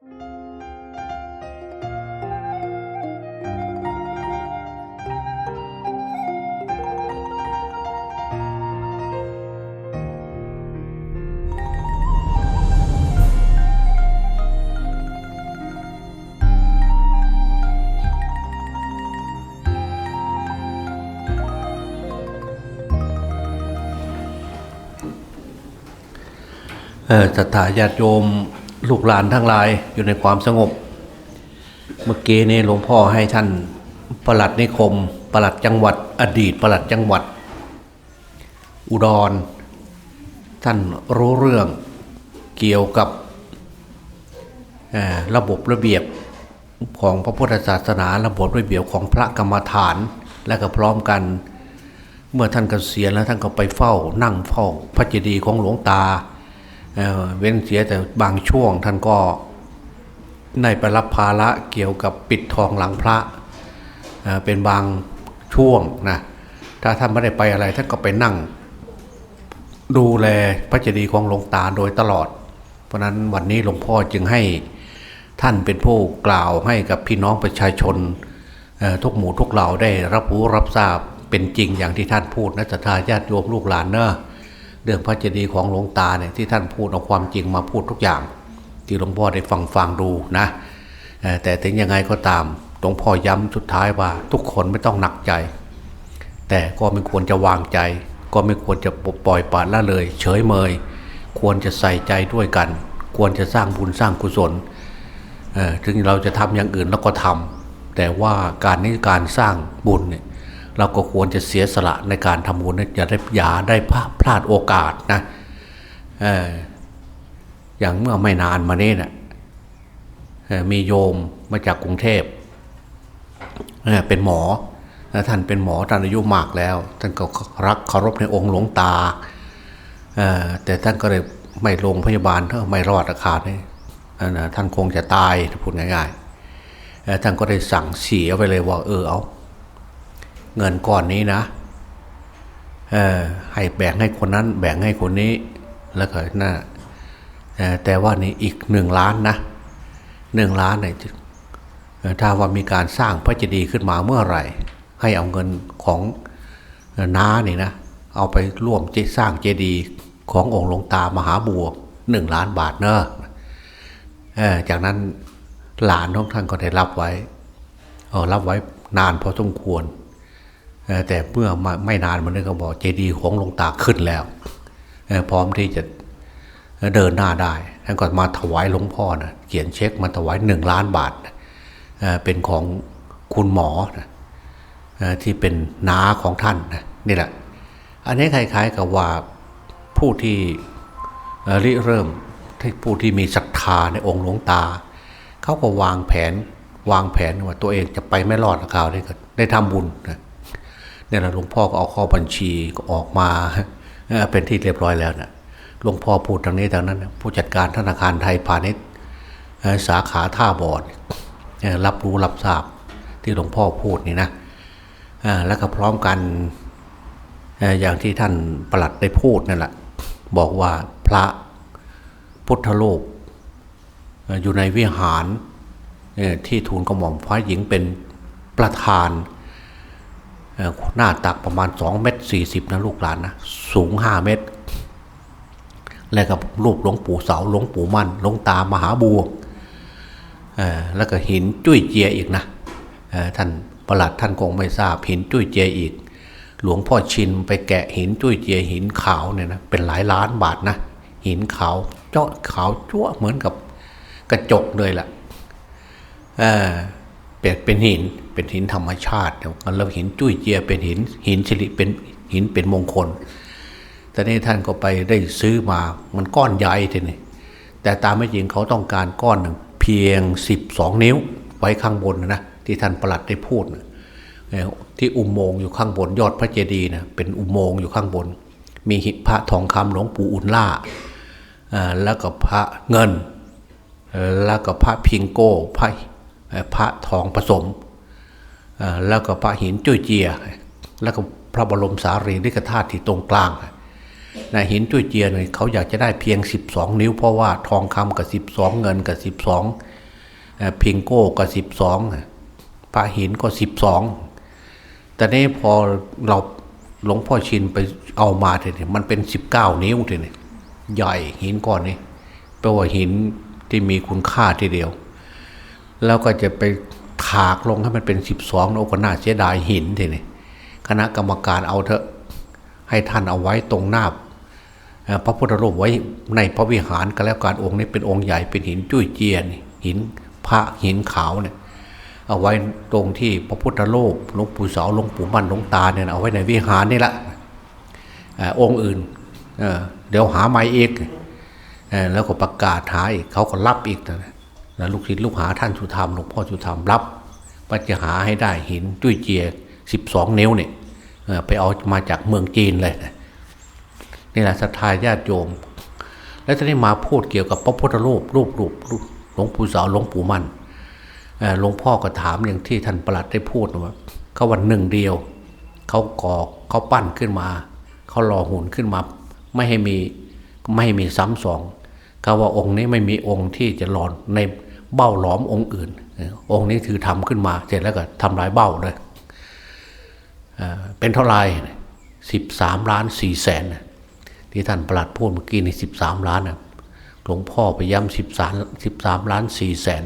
เออศรัทธาญาติโยม ลูกหลานทั้งหลายอยู่ในความสงบ เมื่อกี้นี้หลวงพ่อให้ท่านประหลัดนิคมประหลัดจังหวัด อดีตประหลัดจังหวัด อุดร ท่านรู้เรื่องเกี่ยวกับระบบระเบียบของพระพุทธศาสนา ระบบระเบียบของพระกรรมฐานและก็พร้อมกัน เมื่อท่านเกษียณแล้วท่านก็ไปเฝ้า นั่งเฝ้าพระเจดีย์ของหลวงตา เว้นเสียแต่บางช่วงท่านก็ได้ไปรับภาระเกี่ยวกับปิดทองหลังพระเเป็นบางช่วงนะถ้าท่านไม่ได้ไปอะไรท่านก็ไปนั่ง ดูแลพระเจดีย์ของหลวงตาโดยตลอด เพราะนั้นวันนี้หลวงพ่อจึงให้ท่านเป็นผู้กล่าวให้กับพี่น้องประชาชนทุกหมู่ทุกเหล่าได้รับรู้รับทราบเป็นจริงอย่างที่ท่านพูดนะศรัทธาญาติโยมลูกหลานเนอะ เรื่องพระเจดีย์ของหลวงตาเนี่ยที่ท่านพูดเอาความจริงมาพูดทุกอย่าง ที่หลวงพ่อได้ฟังฟังดูนะแต่ถึงยังไงก็ตามหลวงพ่อย้ำสุดท้ายว่าทุกคนไม่ต้องหนักใจ แต่ก็ไม่ควรจะวางใจ ก็ไม่ควรจะปล่อยปละละเลย เฉยเมย ควรจะใส่ใจด้วยกัน ควรจะสร้างบุญสร้างกุศลถึงเราจะทำอย่างอื่นเราก็ทำแต่ว่าการนี้การสร้างบุญเนี่ย เราก็ควรจะเสียสละในการทำบุญนะอย่าได้อย่าได้พลาดพลาดโอกาสนะเอออย่างเมื่อไม่นานมานี้นะเอ่อมีโยมมาจากกรุงเทพเเป็นหมอและท่านเป็นหมอท่านอายุมากแล้ว ท่านก็รักเคารพในองค์หลวงตาแต่ท่านก็เลยไม่ลงพยาบาลถ้าไม่รอดอาคาดนี่ท่านคงจะตายถ้าพูดง่ายๆท่านก็ได้สั่งเสียไปเลยว่าเออเอา เงินก้อนนี้นะให้แบ่งให้คนนั้น แบ่งให้คนนี้ แล้วก็น่าแต่ว่านี่อีกหนึ่งล้านนะหนึ่งล้านเนี่ยถ้าว่ามีการสร้างพระเจดีย์ขึ้นมาเมื่อไหร่ ให้เอาเงินของน้านี่นะเอาไปร่วมสร้างเจดีย์ขององค์หลวงตามหาบัวหนึ่งล้านบาทเนอะจากนั้นหลานของท่านก็ได้รับไว้เออรับไว้นานพอสมควร แต่เมื่อมาไม่นานมันนี้ก็บอกเจดีย์ของหลวงตาขึ้นแล้ว พร้อมที่จะเดินหน้าได้ท่านก็มาถวายหลวงพ่อนะเขียนเช็คมาถวายหนึ่งล้านบาทนะเป็นของคุณหมอนะที่เป็นน้าของท่านนะนี่แหละ อันนี้คล้ายๆกับว่าผู้ที่เริเริ่มผู้ที่มีศรัทธาในองค์หลวงตา เขาก็วางแผนวางแผนว่าตัวเองจะไปไม่รอดกับเขาได้ก็ได้ทำบุญนะ เนี่ยแหละหลวงพ่อก็เอาข้อบัญชีก็ออกมาเป็นที่เรียบร้อยแล้วนะหลวงพ่อพูดทางนี้ทางนั้น ผู้จัดการธนาคารไทยพาณิชย์สาขาท่าบอดรับรู้รับทราบที่หลวงพ่อพูดนี่นะแล้วก็พร้อมกันอย่างที่ท่านประหลัดได้พูดนั่นแหละบอกว่าพระพุทธโลกอยู่ในวิหารที่ทูลกระหม่อมฟ้าหญิงเป็นประธาน หน้าตักประมาณ 2 เมตร 40 นะลูกหลานนะ สูง 5 เมตร แล้วกับรูปหลวงปู่เสาหลวงปู่มั่นหลวงตามหาบัวแล้วก็หินจุ้ยเจียอีกนะท่านประหลัดท่านคงไม่ทราบหินจุ้ยเจียอีก หลวงพ่อชินไปแกะหินจุ้ยเจียหินขาวเนี่ยนะเป็นหลายล้านบาทนะ หินขาวเจาะขาวจั่วเหมือนกับกระจกเลยล่ะ เป็นเป็นหิน เป็นหินธรรมชาติแล้วหินจุ้ยเจียเป็นหินหินสิริเป็นหินเป็นมงคล แต่นี่ท่านก็ไปได้ซื้อมามันก้อนใหญ่ทีนี่แต่ตามไม่จริงเขาต้องการก้อนหนึ่งเพียง 12 นิ้วไว้ข้างบนนะที่ท่านประหลัดได้พูดนะที่อุโมงค์อยู่ข้างบนยอดพระเจดีย์นะเป็นอุโมงค์อยู่ข้างบน มีหิพระทองคำหลวงปู่อุลล่าแล้วก็พระเงิน แล้วก็พระพิงโก้พระ พระทองผสม แล้วก็พระหินจุ้ยเจีย แล้วก็พระบรมสารีริกธาตุที่ตรงกลางนะหินจุ้ยเจียเนี่ยเขาอยากจะได้เพียง 12 นิ้ว เพราะว่าทองคำกับ 12 เงินกับ 12เอ่อพิงโก้กับ12พระหินก็ 12 แต่นี้พอเราหลวงพ่อชินไปเอามาทีนี้มันเป็น 19 นิ้วทีนี้ใหญ่หินก้อนนี้แปลว่าหินที่มีคุณค่าทีเดียว แล้วก็จะไปถากลงให้มันเป็นสิบสองโอ้ก็น่าเสียดายหินทีนี่คณะกรรมการเอาเถอะให้ท่านเอาไว้ตรงหน้าพระพุทธรูปไว้ในพระวิหารก็แล้วการองค์นี้เป็นองค์ใหญ่เป็นหินจุ้ยเจียน หินพระหินขาวเนี่ยเอาไว้ตรงที่พระพุทธรูปหลวงปู่เสาหลวงปู่มั่นหลวงตาเนี่ยเอาไว้ในวิหารนี่แหละอองค์อื่นเเดี๋ยวหาไม้เอกเอแล้วก็ประกาศหาอีกเขาก็รับอีกนะ นะลูกศิษย์ลูกหาท่านสุธรรมหลวงพ่อสุธรรมรับว่าจะหาให้ได้หินจุ้ยเจียสิบสองนิ้วเนี่ยไปเอามาจากเมืองจีนเลยนะนี่แหละศรัทธาญาติโยม แล้วท่านนี้มาพูดเกี่ยวกับพระพุทธรูปรูปรูปหลวงปู่เสาหลวงปู่มั่นหลวงพ่อก็ถามอย่างที่ท่านประหลัดได้พูดว่าเขาวันหนึ่งเดียวเขากอเขาปั้นขึ้นมาเขาหล่อหุ่นขึ้นมา ไม่ให้มีไม่ให้มีซ้ำสองเขาว่าองค์นี้ไม่มีองค์ที่จะหลอนใน เบ้าหลอมองค์อื่น องค์นี้ถือทำขึ้นมา เสร็จแล้วก็ทำลายเบ้าเลยเป็นเท่าไหรสิบสามล้านสี่แสนที่ท่านประหลัดพูดเมื่อกี้ในสิบสามล้านนะหลวงพ่อไปย้ำสิบสามสิบสามล้านสี่แสน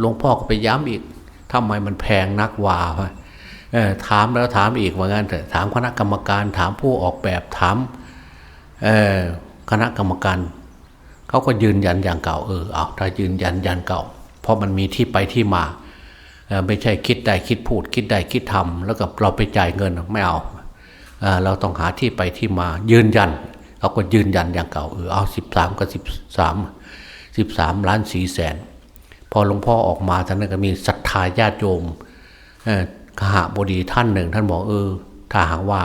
หลวงพ่อก็ไปย้ำอีกทำไมมันแพงนักวาวะถามแล้วถามอีกว่างั้นเถอะถามคณะกรรมการถามผู้ออกแบบถามคณะกรรมการเขาก็ยืนยันอย่างเก่าเออเอาถ้ายืนยันยันเก่า ราะมันมีที่ไปที่มา ไม่ใช่คิดได้คิดพูด คิดได้คิดทำแล้วก็เราไปจ่ายเงินไม่เอาเราต้องหาที่ไปที่มา ยืนยันเขาก็ยืนยันอย่างเก่าเออเอาสิบสามกับสิบสามสิบสามล้านสี่แสน พอหลวงพ่อออกมาท่านนั้นก็มีศรัทธาญาติโยมขหบดีท่านหนึ่ง ท่านบอกเออถ้าหากว่า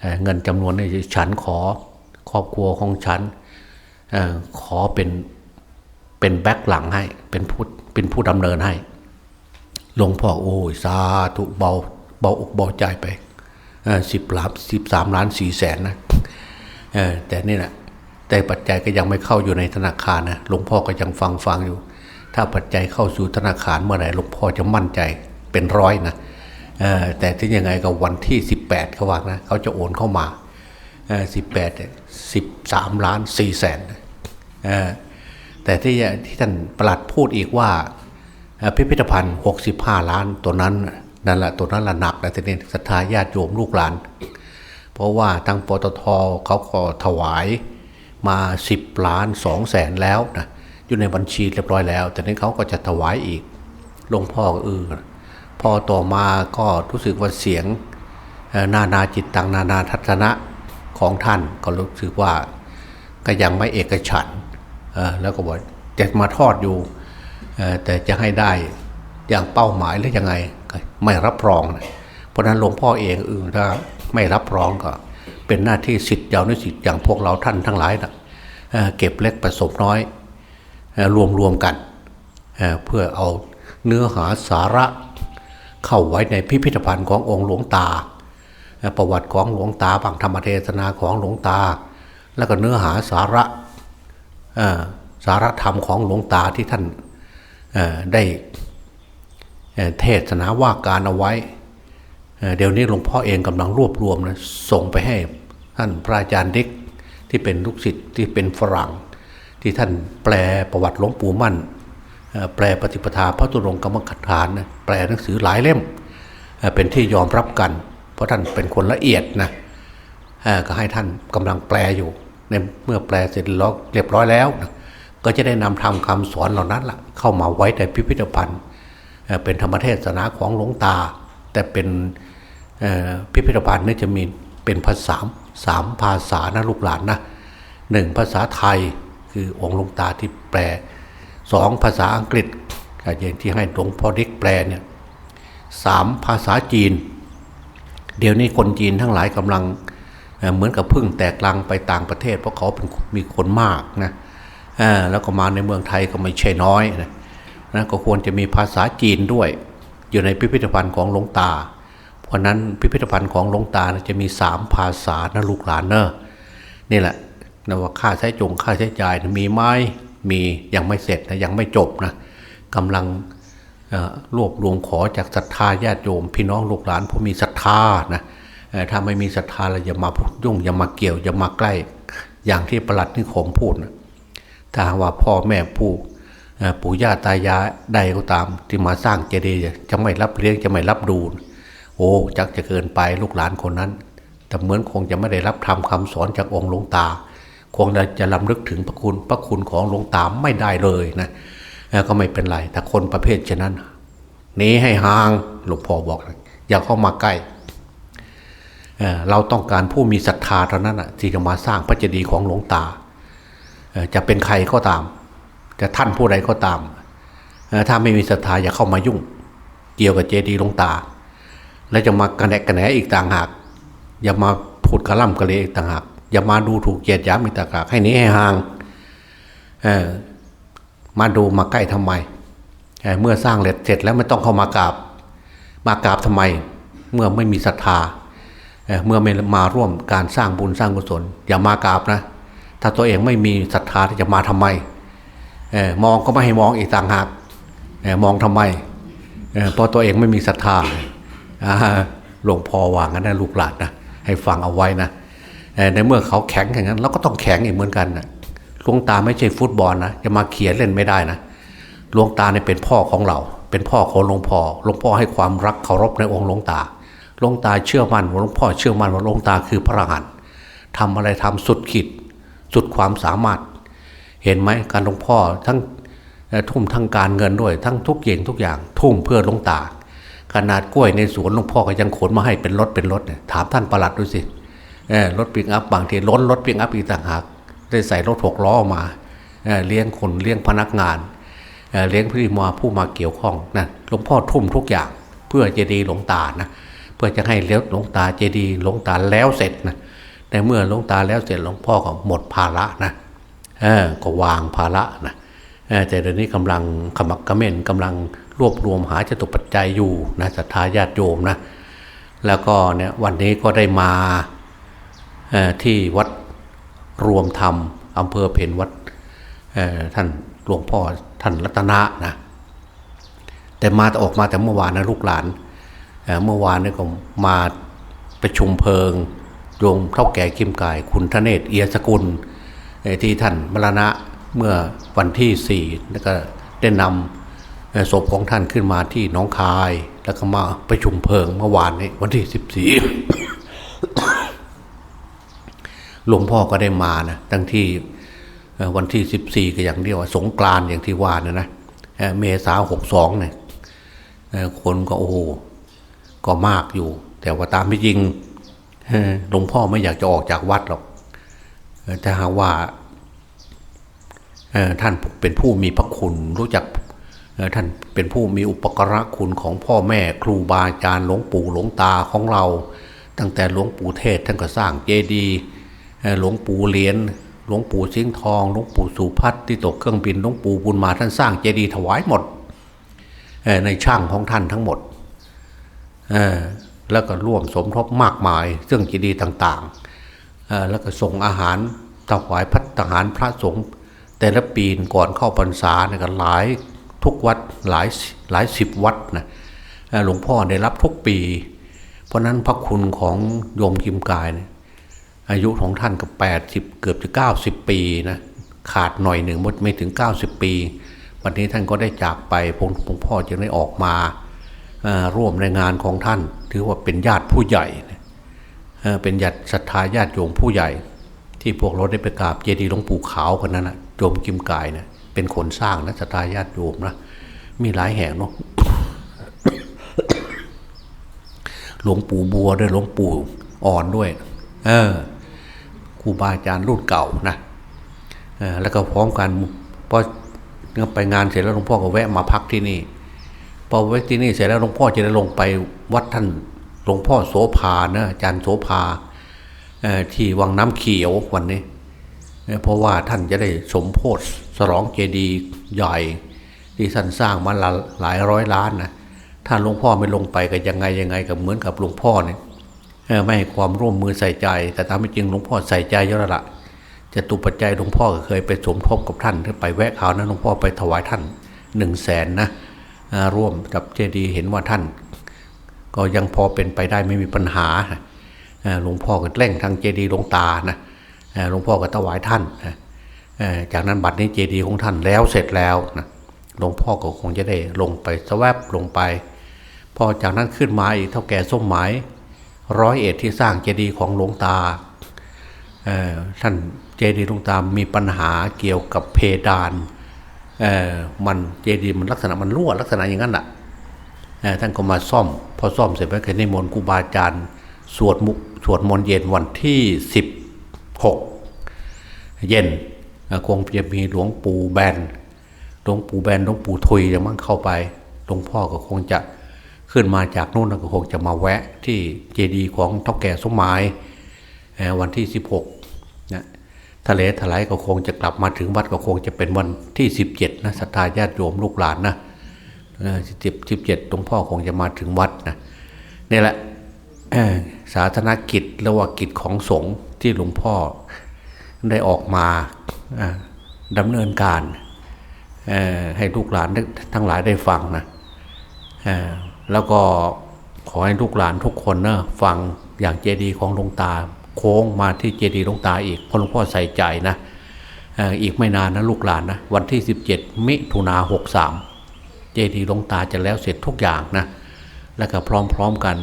เเงินจำนวนนี้ฉันขอครอบครัวของฉันออขอเป็น เป็นแบ็คหลังให้ เป็นผู้เป็นผู้ดำเนินให้ หลวงพ่อโอ้ยสาธุเบาเบาอกเบาใจไปสิบล้านสิบสามล้านสี่แสนนะแต่นี่นะแต่ปัจจัยก็ยังไม่เข้าอยู่ในธนาคารนะหลวงพ่อก็ยังฟังฟังอยู่ ถ้าปัจจัยเข้าสู่ธนาคารเมื่อไหร่หลวงพ่อจะมั่นใจเป็นร้อยนะแต่ที่ยังไงก็วันที่สิบแปดเขาว่านะเขาจะโอนเข้ามาสิบแปดสิบสามล้านสี่แสน แต่ที่ที่ท่านประหลัดพูดอีกว่าพิพิธภัณฑ์ 65 ล้านตัวนั้นนั่นแหละตัวนั้นละหนักแต่ทีนี้ศรัทธาญาติโยมลูกหลาน เพราะว่าทางปตทเขาก็ถวายมา 10 ล้าน2แสนแล้วนะอยู่ในบัญชีเรียบร้อยแล้ว แต่นี้เขาก็จะถวายอีกหลวงพ่อเออพอต่อมาก็รู้สึกว่าเสียงนานาจิตตังนานาทัศนะของท่านก็รู้สึกว่าก็ยังไม่เอกฉันท แล้วก็บอกจะมาทอดอยู่แต่จะให้ได้อย่างเป้าหมายหรือยังไงไม่รับรองนะเพราะนั้นหลวงพ่อเองเออถ้าไม่รับรองก็ เป็นหน้าที่สิทธิ์ยาวนิสิทธิ์อย่างพวกเราท่านทั้งหลายนะเเก็บเล็กผสมน้อยรวมรวมกันเเพื่อเอาเนื้อหาสาระเข้าไว้ในพิพิธภัณฑ์ขององค์หลวงตา ประวัติของหลวงตาบางธรรมเทศนาของหลวงตา แล้วก็เนื้อหาสาระ สารธรรมของหลวงตาที่ท่านได้เทศนาว่าการเอาไว้ เดี๋ยวนี้หลวงพ่อเองกำลังรวบรวมนะส่งไปให้ท่านพระอาจารย์เด็กที่เป็นลูกศิษย์ที่เป็นฝรั่ง ที่ท่านแปลประวัติหลวงปู่มั่น แปลปฏิปทาพระตุรงกรรมฐานนะแปลหนังสือหลายเล่ม เป็นที่ยอมรับกัน เพราะท่านเป็นคนละเอียดนะก็ให้ท่านกำลังแปลอยู่ ในเมื่อแปลเสร็จแล้วเรียบร้อยแล้วนะก็จะได้นำทำคำสอนเหล่านั้นละ่ะ เข้ามาไว้ในพิพิธภัณฑ์เป็นธรรมเทศนาของหลวงตา แต่เป็นพิพิธภัณฑ์นี่จะมีเป็นภาษาสามภาษานะลูกหลานนะหนึ่งภาษาไทยคือองค์หลวงตาที่แปลสองภาษาอังกฤษก็อย่างที่ให้หลวงพ่อเด็กแปลเนี่ยสามภาษาจีน เดี๋ยวนี้คนจีนทั้งหลายกำลังเเหมือนกับพึ่งแตกลังไปต่างประเทศ เพราะเขาเป็นมีคนมากนะแล้วก็มาในเมืองไทยก็ไม่ใช่น้อยนะนะก็ควรจะมีภาษาจีนด้วย อยู่ในพิพิธภัณฑ์ของหลวงตา เพราะนั้นพิพิธภัณฑ์ของหลวงตานะจะมีสามภาษานะลูกหลานเนอะนี่แหละนะว่าค่าใช้จงค่าใช้จ่ายนะมีไหมมียังไม่เสร็จนะยังไม่จบนะกำลังรวบรวมขอจากศรัทธาญาติโยม พี่น้องลูกหลานผู้มีศรัทธานะ ถ้าไม่มีศรัทธาเราอย่ามายุ่งอย่ามาเกี่ยวอย่ามาใกล้ อย่างที่ประหลัดนิคมพูดนะถ้าว่าพ่อแม่ผู้ปู่ย่าตายายใดก็ตาม ที่มาสร้างเจดีย์จะไม่รับเลี้ยงจะไม่รับดู โอ้จักจะเกินไปลูกหลานคนนั้น แต่เหมือนคงจะไม่ได้รับธรรมคำสอนจากองค์หลวงตา คงจะลำลึกถึงพระคุณพระคุณของหลวงตาไม่ได้เลยนะก็ไม่เป็นไรแต่คนประเภทเช่นนั้นหนี้ให้ห่างหลวงพ่อบอกอย่าเข้ามาใกล้ เราต้องการผู้มีศรัทธาเท่านั้นที่จะมาสร้างพระเจดีย์ของหลวงตา จะเป็นใครก็ตาม จะท่านผู้ใดก็ตาม ถ้าไม่มีศรัทธาอย่าเข้ามายุ่ง เกี่ยวกับเจดีย์หลวงตา แล้วจะมากระแนกกระแหนอีกต่างหาก อย่ามาพูดกระล่ำกระเลอีกต่างหาก อย่ามาดูถูกเกียดหยามอีกต่างหากให้นี้ให้ห่างมาดูมาใกล้ทำไมเเมื่อสร้างเสร็จแล้วไม่ต้องเข้ามากราบ มากราบทำไม เมื่อไม่มีศรัทธา เมื่อไม่มาร่วมการสร้างบุญสร้างกุศลอย่ามากราบนะ ถ้าตัวเองไม่มีศรัทธาที่จะมาทำไมออมองก็ไม่ให้มองอีกต่างหากออมองทำไมเเพราะตัวเองไม่มีศรัทธาหลวงพ่อวางกันนะลูกหลานนะให้ฟังเอาไว้นะในเมื่อเขาแข็งอย่างนั้นเราก็ต้องแข็งอีกเหมือนกันนะหลวงตาไม่ใช่ฟุตบอลนะจะมาเขียนเล่นไม่ได้นะหลวงตาเนี่ยเป็นพ่อของเรา เป็นพ่อของหลวงพ่อหลวงพ่อให้ความรักเคารพในองค์หลวงตา ลวงตาเชื่อมั่นว่าหลวงพ่อเชื่อมั่นว่าหลวงตาคือพระอรหันต์ทำอะไรทำสุดขีดสุดความสามารถ เห็นไหมการหลวงพ่อทั้งทุ่มทั้งการเงินด้วย ทั้งทุกอย่างทุกอย่าง ทุ่มเพื่อหลวงตา ขนาดกล้วยในสวนหลวงพ่อก็ยังขนมาให้เป็นรถเป็นรถเนี่ยถามท่านประหลัดดูสิรถปิกอัพบางทีล้นรถปิกอัพอีกต่างหากได้ใส่รถหกล้อมาเออเลี้ยงคนเลี้ยงพนักงานเเลี้ยงผู้มาผู้มาเกี่ยวข้องนะหลวงพ่อทุ่มทุกอย่างเพื่อเจดีหลวงตานะ เพื่อจะให้เลี้ยวหลวงตาเจดีหลวงตาแล้วเสร็จนะแต่เมื่อหลวงตาแล้วเสร็จหลวงพ่อก็หมดภาระนะเออก็วางภาระนะแต่เดี๋ยวนี้กำลังขมักเขม้นกำลังรวบรวมหาจตุปัจจัยอยู่นะศรัทธาญาติโยมนะแล้วก็เนี่ยวันนี้ก็ได้มาที่วัดรวมธรรมอำเภอเพนวัดท่านหลวงพ่อท่านรัตนะนะแต่มาแต่ออกมาแต่เมื่อวานนะลูกหลาน เมื่อวานนี่ก็มาประชุมเพลิงโยมเท่าแก่กิมกาย คุณทเนศเอียสกุลที่ท่านมรณะเมื่อวันที่สี่แล้วก็ได้นำศพของท่านขึ้นมาที่น้องคาย แล้วก็มาประชุมเพลิงเมื่อวานนี้วันที่สิบสี่หลวงพ่อก็ได้มานะทั้งที่วันที่สิบสี่ก็อย่างเดียวสงกรานอย่างที่ว่านะนะเอ่อเมษาหกสองเนี่ยคนก็โอ้โห ก็มากอยู่ แต่ว่าตามที่จริงหลวงพ่อไม่อยากจะออกจากวัดหรอกแต่หากว่าท่านเป็นผู้มีพระคุณรู้จักท่านเป็นผู้มีอุปการะคุณของพ่อแม่ครูบาอาจารย์หลวงปู่หลวงตาของเรา ตั้งแต่หลวงปู่เทศท่านก็สร้างเจดีย์หลวงปู่เหรียญหลวงปู่สิงทองหลวงปู่สุพัฒน์ที่ตกเครื่องบินหลวงปู่บุญมาท่านสร้างเจดีย์ถวายหมดในช่างของท่านทั้งหมด แล้วก็ร่วมสมทบมากมายซึ่องเจดีต่างๆ แล้วก็ส่งอาหารถวายพัฒหารพระสงฆ์แต่ละปีก่อนเข้าพรรษาเนี่ยก็หลายทุกวัดหลายหลายสิบวัดนะหลวงพ่อได้รับทุกปี เพราะนั้นพระคุณของโยมกิมกายเนี่ยอายุของท่านก็แปดสิบเกือบจะเก้าสิบปีนะขาดหน่อยหนึ่งมดไม่ถึงเก้าสิบปี วันนี้ท่านก็ได้จากไปผมหลวงพ่อจึงได้ออกมา ร่วมในงานของท่าน ถือว่าเป็นญาติผู้ใหญ่เป็นญาติศรัทธาญาติโยมผู้ใหญ่ ที่พวกเราได้ไปกราบเจดีย์หลวงปู่ขาวคนนั้นนะโยมกิมกายนะเป็นคนสร้างนะศรัทธาญาติโยมนะมีหลายแห่งเนาะหลวงปู่บัวด้วยหลวงปู่อ่อนด้วย เออครูบาอาจารย์รุ่นเก่านะเออแล้วก็พร้อมกันพอไปงานเสร็จแล้วหลวงพ่อก็แวะมาพักที่นี่ พอแวะที่นี่เสร็จแล้วหลวงพ่อจะได้ลงไปวัดท่านหลวงพ่อโสภานะอาจารย์โสภาที่วังน้ำเขียววันนี้ เพราะว่าท่านจะได้สมโพธิสรองเจดีย์ใหญ่ที่ท่านสร้างมาหลายหลายร้อยล้านนะถ้าหลวงพ่อไม่ลงไปก็ยังไงยังไงก็เหมือนกับหลวงพ่อเนี่ยไม่ให้ความร่วมมือใส่ใจ แต่ตามไม่จริงหลวงพ่อใส่ใจเยอะละจะตุปัจจัยหลวงพ่อก็เคยไปสมทบกับท่านที่ไปแวะเขานะหลวงพ่อไปถวายท่านหนึ่งแสนนะ ร่วมกับเจดีย์เห็นว่าท่าน ก็ยังพอเป็นไปได้ไม่มีปัญหาหลวงพ่อก็เร่งทางเจดีย์หลวงตานะหลวงพ่อก็ถวายท่านจากนั้นบัดนี้เจดีย์ของท่านแล้วเสร็จแล้วนะหลวงพ่อก็คงจะได้ลงไปสวบลงไป พอจากนั้นขึ้นมาอีกเท่าแก่ส้มหมายร้อยเอ็ดที่สร้างเจดีย์ของหลวงตาท่านเจดีย์หลวงตามีปัญหาเกี่ยวกับเพดาน มันเจดีย์มันลักษณะมันรั่วลักษณะอย่างนั้นแหละท่านก็มาซ่อม พอซ่อมเสร็จแล้วก็นิมนต์ครูบาอาจารย์สวดมุสวดมนต์เย็นวันที่ 16 เย็นคงจะมีหลวงปู่แบนหลวงปู่แบนหลวงปู่ทุยจะมั่งเข้าไปหลวงพ่อก็คงจะขึ้นมาจากนู่นก็คงจะมาแวะที่เจดีย์ของท่าแก่สมหมายวันที่ 16นะ ทะเลถลายก็คงจะกลับมาถึงวัดก็คงจะเป็นวันที่17นะศรัทธาญาติโยมลูกหลานนะสิบสิบเจ็ดหลวงพ่อคงจะมาถึงวัดนะนี่แหละสาธารณกิจรือว่ากิจของสงฆ์ที่หลวงพ่อได้ออกมาอ่าดำเนินการให้ลูกหลานทั้งหลายได้ฟังนะแล้วก็ขอให้ลูกหลานทุกคนนะฟังอย่างเจดีย์ของหลวงตา โค้งมาที่เจดีย์หลวงตาอีกพราะหลวงพ่อใส่ใจนะอีกไม่นานนะลูกหลานนะวันที่ 17 มิถุนาหกสามเจดีย์หลวงตาจะแล้วเสร็จทุกอย่างนะแล้วก็พร้อมๆกัน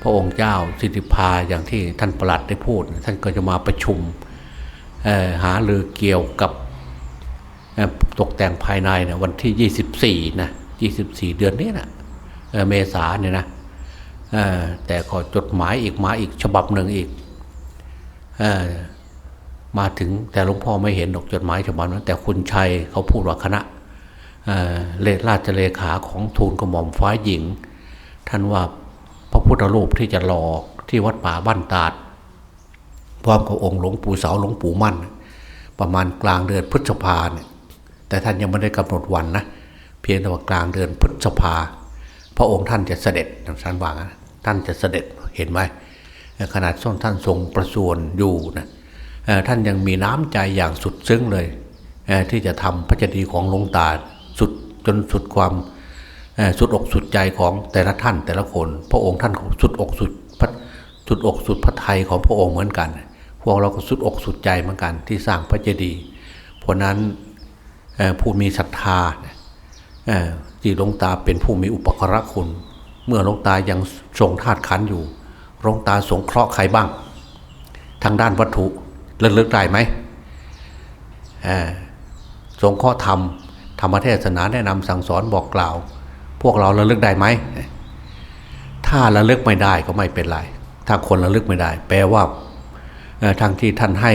พระองค์เจ้าสิทธิพาอย่างที่ท่านประหลัดได้พูด ท่านก็จะมาประชุมหาเรือเกี่ยวกับตกแต่งภายในนะวันที่ 24นะ24 เดือนนี้นะเเมษาเนี่ยนะ แต่ขอจดหมายอีกมาอีกฉบับหนึ่งอีกอมาถึงแต่หลวงพ่อไม่เห็นดอกจดหมายฉบับนั้น แต่คุณชัยเขาพูดว่าคณะเลราชเลขาของทูลกระหม่อมฟ้าหญิง ท่านว่าพระพุทธรูปที่จะหล่อที่วัดป่าบ้านตาดพร้อมกับองค์หลวงปู่เสาหลวงปู่มั่น ประมาณกลางเดือนพฤษภาเนี่ยแต่ท่านยังไม่ได้กำหนดวันนะเพียงแต่ว่ากลางเดือนพฤษภาพระองค์ท่านจะเสด็จท่านว่างั้น ท่านจะเสด็จเห็นไหมขนาดส่วนท่านทรงประสวนอยู่นะท่านยังมีน้ำใจอย่างสุดซึ้งเลยที่จะทำพระเจดีย์ของหลวงตาสุดจนสุดความสุดอกสุดใจของแต่ละท่านแต่ละคน พระองค์ท่านสุดอกสุดพระสุดอกสุดพระไทยของพระองค์เหมือนกัน พวกเราก็สุดอกสุดใจเหมือนกัน ที่สร้างพระเจดีย์เพราะนั้นผู้มีศรัทธาที่หลวงตาเป็นผู้มีอุปการะคุณ เมื่อหลวงตายังทรงธาตุขันอยู่หลวงตาสงเคราะห์ใครบ้าง ทางด้านวัตถุเลิกได้ไหมสงเคราะห์ธรรมธรรมเทศนาแนะนำสั่งสอนบอกกล่าว พวกเราระลึกได้ไหม ถ้าระลึกไม่ได้ก็ไม่เป็นไร ถ้าคนระลึกไม่ได้ แปลว่าทางที่ท่านให้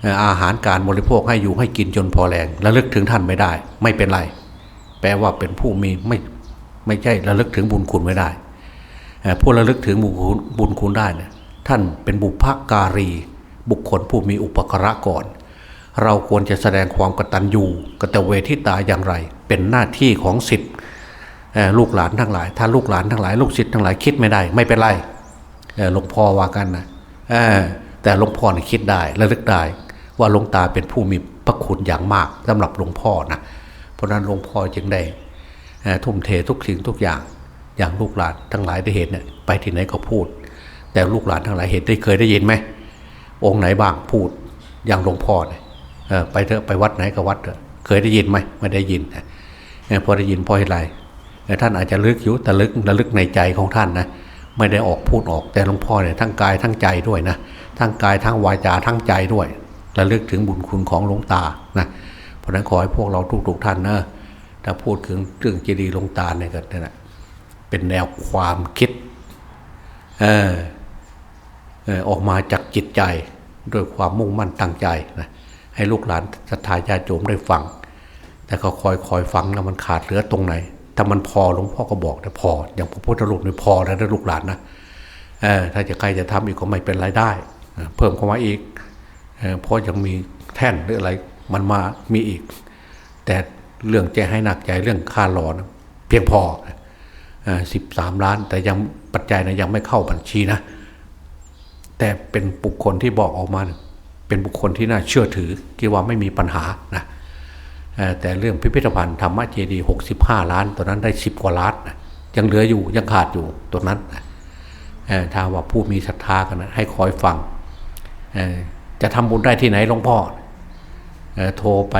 เอ่ออาหารการบริโภคให้อยู่ให้กินจนพอแรงระลึกถึงท่านไม่ได้ ไม่เป็นไร แปลว่าเป็นผู้มีไม่ ไม่ใช่ระลึกถึงบุญคุณไม่ได้ผู้ระลึกถึงบุญคุณบุญคุณได้เนี่ยท่านเป็นบุพการี บุคคลผู้มีอุปการะก่อน เราควรจะแสดงความกตัญญูกตเวทิตาอย่างไร เป็นหน้าที่ของสิทธิ์ลูกหลานทั้งหลาย ถ้าลูกหลานทั้งหลาย ลูกศิษย์ทั้งหลายคิดไม่ได้ ไม่เป็นไรหลวงพ่อว่ากันนะแต่หลวงพ่อเนี่ยคิดได้ระลึกได้ว่าหลวงตาเป็นผู้มีพระคุณอย่างมากสำหรับหลวงพ่อนะเพราะนั้นหลวงพ่อจึงได้ ทุ่มเททุกสิ่งทุกอย่างอย่างลูกหลานทั้งหลายได้เห็นเนี่ยไปที่ไหนก็พูด แต่ลูกหลานทั้งหลายเห็นได้เคยได้ยินไหมองค์ไหนบ้างพูดอย่างหลวงพ่อเนี่ยไปเถอะไปวัดไหนก็วัดเถอะเคยได้ยินไหมไม่ได้ยินพอได้ยินพอเห็นไรท่านอาจจะลึกอยู่แต่ลึกระลึกในใจของท่านนะไม่ได้ออกพูดออกแต่หลวงพ่อเนี่ยทั้งกายทั้งใจด้วยนะทั้งกายทั้งวาจาทั้งใจด้วยระลึกถึงบุญคุณของหลวงตานะเพราะฉะนั้นขอให้พวกเราทุกๆท่านนะ ถ้าพูดถึงเรื่องเจดีย์ลงตาเนี่ยก็นั่นแหะเป็นแนวความคิดเออเออออกมาจากจิตใจด้วยความมุ่งมั่นตั้งใจนะให้ลูกหลานศรัทธาญาติโยมได้ฟัง แต่ก็คอยคอยฟังแล้วมันขาดเหลือตรงไหน ถ้ามันพอหลวงพ่อก็บอกนะพอ อย่างพระพุทธรูปนี่พอแล้วนะลูกหลานนะเออถ้าจะใครจะทำอีกก็ไม่เป็นไรได้ เพิ่มเข้ามาอีกเอเพราะยังมีแท่นหรืออะไรมันมามีอีก แต่ เรื่องจะให้หนักใจเรื่องค่าหลอนะเพียงพอสิบสามล้าน แต่ยังปัจจัยนะยังไม่เข้าบัญชีนะ แต่เป็นบุคคลที่บอกออกมา เป็นบุคคลที่น่าเชื่อถือคิดว่าไม่มีปัญหานะแต่เรื่องพิพิธภัณฑ์ธรรมเจดีย์65ล้านตัวนั้นได้10กว่าล้านนะยังเหลืออยู่ยังขาดอยู่ตัวนั้นนะถ้าว่าผู้มีศรัทธากันนะให้คอยฟังจะทำบุญได้ที่ไหนหลวงพ่อโทรไป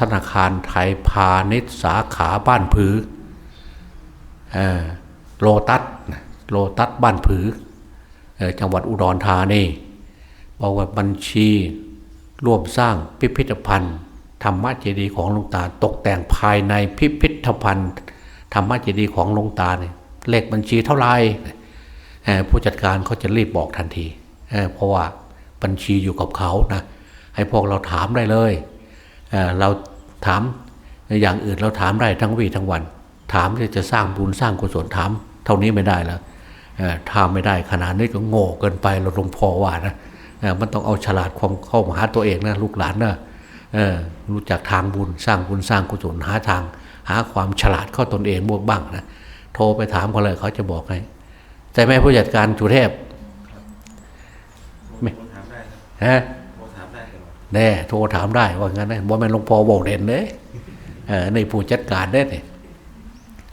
ธนาคารไทยพาณิชย์สาขาบ้านผืออโลตัสโลตัสบ้านผืออจังหวัดอุดรธานีบอกว่าบัญชีร่วมสร้างพิพิธภัณฑ์ ธรรมเจดีย์ของหลวงตา ตกแต่งภายในพิพิธภัณฑ์ ธรรมเจดีย์ของหลวงตาเนี่ยเลขบัญชีเท่าไหร่ผู้จัดการเขาจะรีบบอกทันทีเเพราะว่าบัญชีอยู่กับเขานะให้พวกเราถามได้เลย เอ่อเราถามอย่างอื่นเราถามได้ทั้งวีทั้งวัน ถามที่จะสร้างบุญสร้างกุศลถาม เท่านี้ไม่ได้แล้วเอ่อถ้าไม่ได้ขนาดนี้ก็โง่เกินไปเราหลวงพ่อว่านะเอ่อมันต้องเอาฉลาดความเข้ามาหาตัวเองนะลูกหลานนะเออรู้จักทางบุญสร้างบุญสร้างกุศลหาทาง หาความฉลาดเข้าตนเองบวกบ้างนะโทรไปถามเขาเลยเขาจะบอกให้แต่แม่ผู้จัดการจุเทพไม่ผมถามได้ครับฮะ แน่โทรถามได้ว่างั้นนะว่าแม่หลวงพ่อบอกเด่นเลยเออในผู้จัดการได้เนี่ย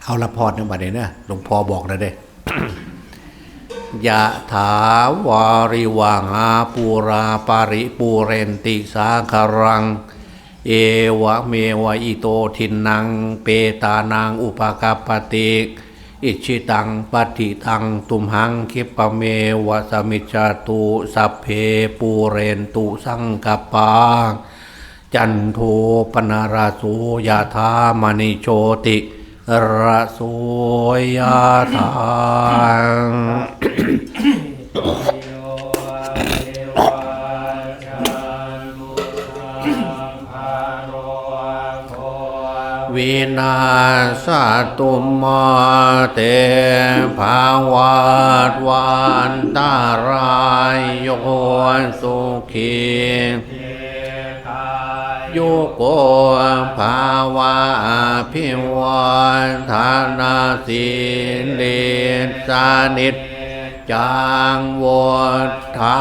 เอาละพรในบัดนี้นะหลวงพ่อบอกนะเด้ยะถาวาริวังอาปูราปาริปูเรนติสาคารัง เอวะเมวะอิโตทินัง เปตานังอุปกาปติก อิชิตังปฏิตังตุมหังคิปะเมวะสมิจาตุสัพเพปูเรนตุสังกปาจันโทปนาราโสยาธามณิโชติระโสยาธา วินาสตุมาเตภาวาตวันตารายโยสุขีโยโกภาวาพิวันธานาสิเลสานิจ จางวดทา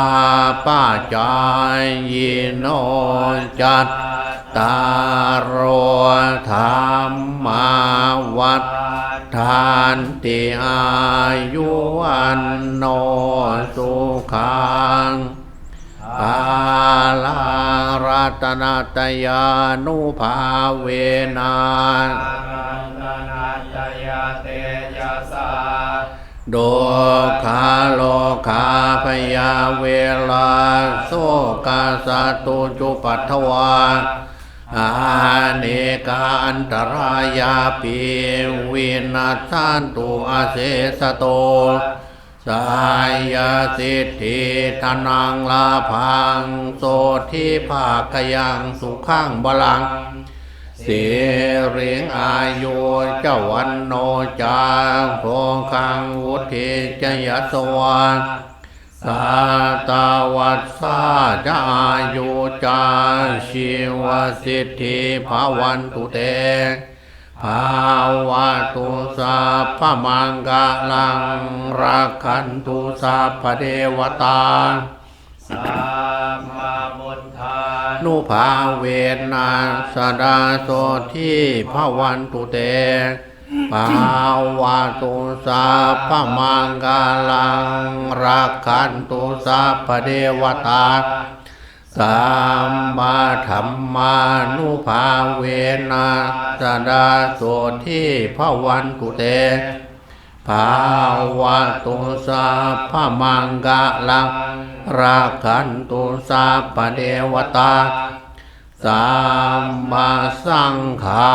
ป้าจายยิโนจัตตารโธรรมาวัฏทานติอายุวันโนสุขังกาลารัตนาตยานุภาเวนา โดคาโลคาพยาเวลาโสกาสตุจุปัทวาอาเนกาอันตรายาปีวินาทันตุอาเสสโต สายาสิทธิธนังลาพังโสทิภาคยังสุขังบาลัง สียเรียงอายุเจ้าวันโนจางโพคังวุฒิจยสวานสาตาวัสสาจาอายุจาชีวสิทธิภาวันตุเตภาวะตุสาพมังกาลังรักขันตุสาพเทวตา สัมมาบุญทานุภาเวนัสดาโสที่พระวันตุเตภาวะตุสาพมังกาลังรักขันตุสาพเทวตาสัมมาธรรมานุภาเวนัสดาโสที่พระวันตุเต ภาวะตุสาพมังกะลังราคันตุสาปเดวตาสัมมาสังขา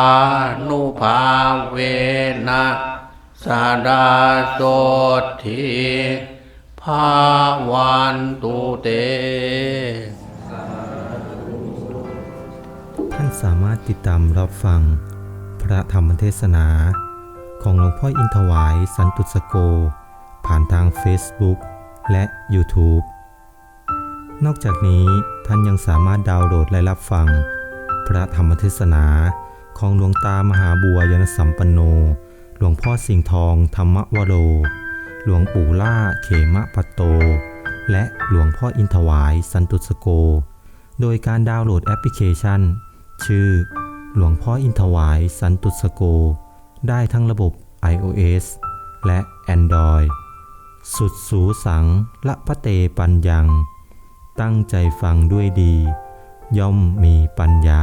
นุภาเวนะสาดาโสทีภาวันตุเต ท่านสามารถติดตามรับฟัง พระธรรมเทศนา ของหลวงพ่ออินทวายสันตุสโก ผ่านทาง Facebook และ YouTube นอกจากนี้ท่านยังสามารถดาวน์โหลดและรับฟัง พระธรรมเทศนาของหลวงตามหาบัวยนสัมปันโน หลวงพ่อสิงห์ทองธรรมวโร หลวงปู่ล่าเขมะปัตโต และหลวงพ่ออินทวายสันตุสโก โดยการดาวน์โหลดแอปพลิเคชัน ชื่อ หลวงพ่ออินทวายสันตุสโก ได้ทั้งระบบ iOS และ Android สุดสูสังละพะเตปัญญัง ตั้งใจฟังด้วยดี ย่อมมีปัญญา